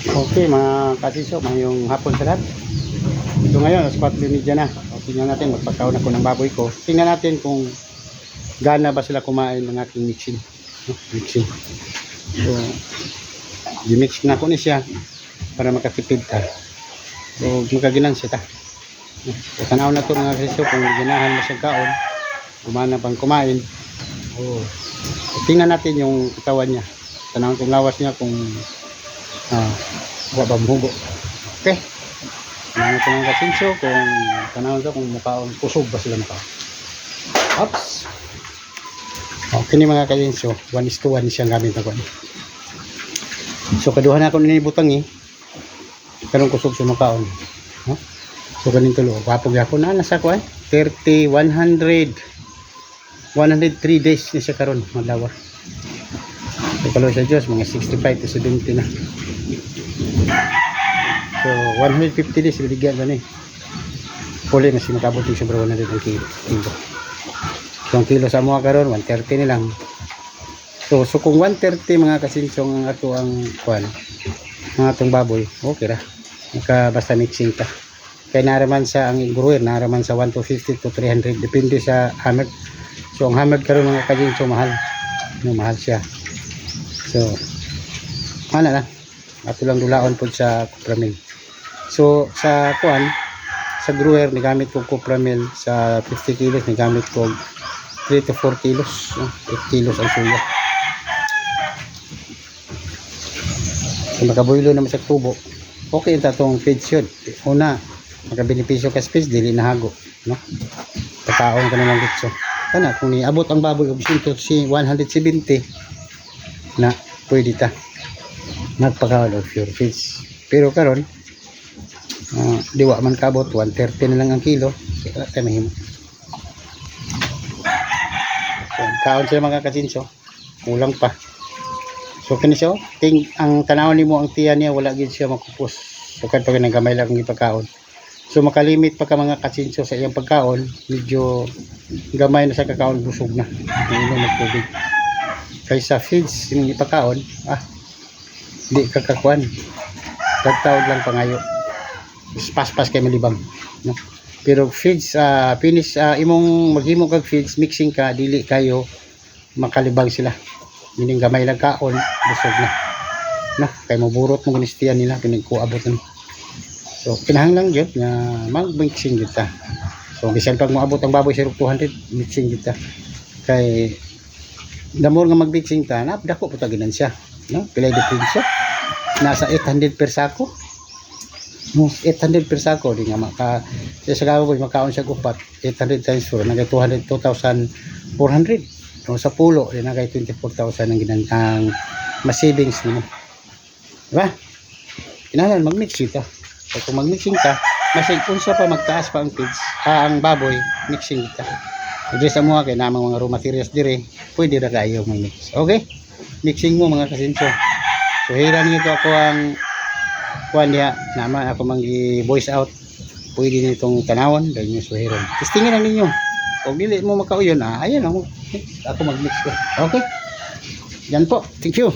Okay mga kasiso, mayong hapon sa lahat. Ito ngayon, alas 4.30 na. O, tingnan natin, magpagkaon ako ng baboy ko. Tingnan natin kung gana ba sila kumain ng aking mixing. No, mixing. So, gimix na ko ni siya para makatipid ta. So, magaginan siya ta. So, tanaw na to mga kasiso kung ginahan mo siyang kaon, kumana pang kumain. Oh. Tingnan natin yung katawan niya. Tanaw kung lawas niya kung ah, wa ba muhugo. Okay. Ano ko ng kasinso kung tanawin ko kung mukhaon kusog ba sila mukha. Oops. Okay ni mga kasinso, 1 is to 1 siyang gamit ako. So kaduha na ako ninibutang eh. Karong kusog sa mukhaon. No? So kanin tulo, wapog ako na nasa eh. 30, 100 103 days na siya karon madlawa. So kalo sa Diyos, mga 65 to 70 na. So, 150 days, biligyan ba ni? Puli, mas makabot yung sobra 100 ang kilo. kilo. So, ang kilo sa mga karon 130 na lang. So, so kung 130 mga kasinsong ang ato ang kwan, ang atong baboy, okay ra. Maka basta mixing ka. Kaya naraman sa ang gruwer, naraman sa 1 to 50 to 300, depende sa hammer. So, ang hammer karon mga kasinsong mahal. No, mahal siya. So, ano na, ato lang dulaon po sa kupramil. So, sa kuan, sa gruwer, nagamit ko kupramil sa 50 kilos, nagamit ko 3 to 4 kilos. no? 8 kilos ang suya. So, makabuilo naman sa tubo. Okay ito itong feed yun. Una, makabenepisyo ka space, dili na hago. No? Pagkaon ka naman dito. Kana, kung niabot ang baboy, si 170 na pwede ta magpakaon of pure fish. Pero karon uh, diwa man kabot 130 na lang ang kilo. Kaya tayo mahimo. So, kaon sila mga kasinso. Kulang pa. So kani siya, oh. ting ang tanaw nimo ang tiyan niya wala gid siya makupos. So kad pag nagamay lang ang ipagkaon. So makalimit pa ka mga kasinso sa iyang pagkaon, medyo gamay na sa kakaon busog na. Hindi na magtubig. Kaysa feeds yung ipakaon, ah, di kakakuan. Tagtawag lang pangayo. Paspas kay malibang. No? Pero feeds, ah, finish, ah, imong maghimo kag feeds, mixing ka, dili kayo makalibang sila. Meaning gamay lang kaon, busog na. No? Kay maburot mo ganistiyan nila, pinagkuabot na. So, kinahanglan yun na mag-mixing kita. So, bisan pag moabot ang baboy sa 200, mixing kita. Kay damor nga mag-mixing ta, napdako po taginan siya. No? Pilay diferensya. Nasa 800 per sako. No, 800 per sako di nga maka sa sa baboy makaon siya gupat 800 times 4 nagay 200 2,400 no, sa pulo di nagay 24,000 ang ginantang mas savings mo diba kinahanglan mag-mix kita so kung mag-mixing ka masig unsa pa magtaas pa ang feeds ah, ang baboy mixing kita sa mga kay namang mga raw materials dire pwede ra kayo mag-mix. Okay? Mixing mo mga kasinso. So hiran nyo to ako ang kuan niya naman ako mang voice out. Pwede nitong tanawon dahil nyo suhiron testingin lang ninyo. Kung dili mo makauyon ah ayan ako ako mag-mix ko. Okay. Yan po. Thank you